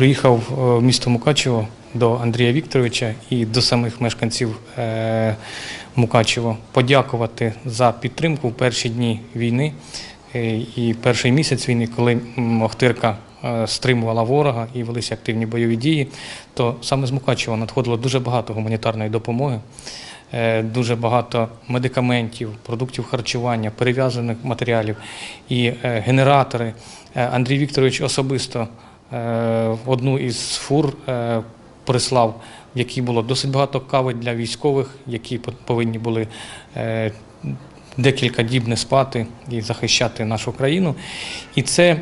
приїхав е, в місто Мукачево до Андрія Вікторовича і до самих мешканців е, Мукачево подякувати за підтримку в перші дні війни е, і перший місяць війни, коли Охтирка стримувала ворога і велися активні бойові дії, то саме з Мукачева надходило дуже багато гуманітарної допомоги. Дуже багато медикаментів, продуктів харчування, перев'язаних матеріалів і генератори. Андрій Вікторович особисто одну із фур е, прислав, в якій було досить багато кави для військових, які по- повинні були е, декілька діб не спати і захищати нашу країну. І це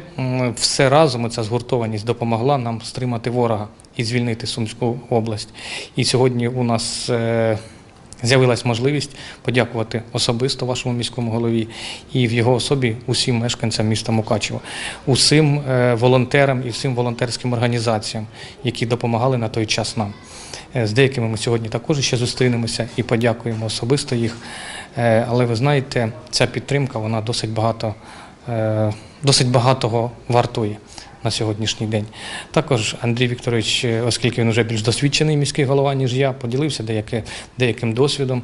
все разом, ця згуртованість допомогла нам стримати ворога і звільнити Сумську область. І сьогодні у нас е, з'явилась можливість подякувати особисто вашому міському голові і в його особі усім мешканцям міста Мукачево, усім е, волонтерам і всім волонтерським організаціям, які допомагали на той час нам. Е, З деякими ми сьогодні також ще зустрінемося і подякуємо особисто їх. Е, Але ви знаєте, ця підтримка вона досить багато, досить багатого вартує на сьогоднішній день. Також Андрій Вікторович, е, оскільки він вже більш досвідчений міський голова, ніж я, поділився деяке, деяким досвідом.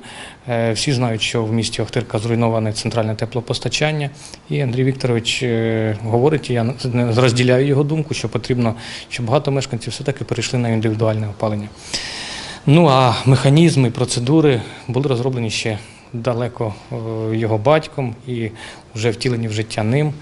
Е, Всі знають, що в місті Охтирка зруйноване центральне теплопостачання. І Андрій Вікторович е, говорить, і я розділяю його думку, що потрібно, щоб багато мешканців все-таки перейшли на індивідуальне опалення. Ну а механізми, процедури були розроблені ще далеко його батьком і вже втілені в життя ним.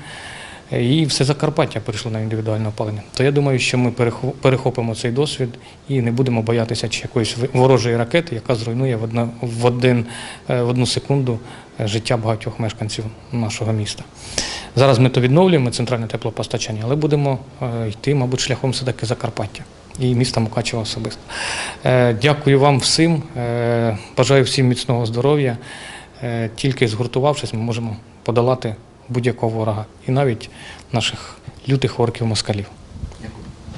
І все Закарпаття перейшло на індивідуальне опалення. То я думаю, що ми перехо- перехопимо цей досвід і не будемо боятися чи якоїсь ворожої ракети, яка зруйнує в, одна, в, один, е, в одну секунду е, життя багатьох мешканців нашого міста. Зараз ми то відновлюємо центральне теплопостачання, але будемо е, йти, мабуть, шляхом все-таки Закарпаття і міста Мукачева особисто. Дякую вам всім. Бажаю всім міцного здоров'я. Тільки згуртувавшись, ми можемо подолати будь-якого ворога і навіть наших лютих орків москалів.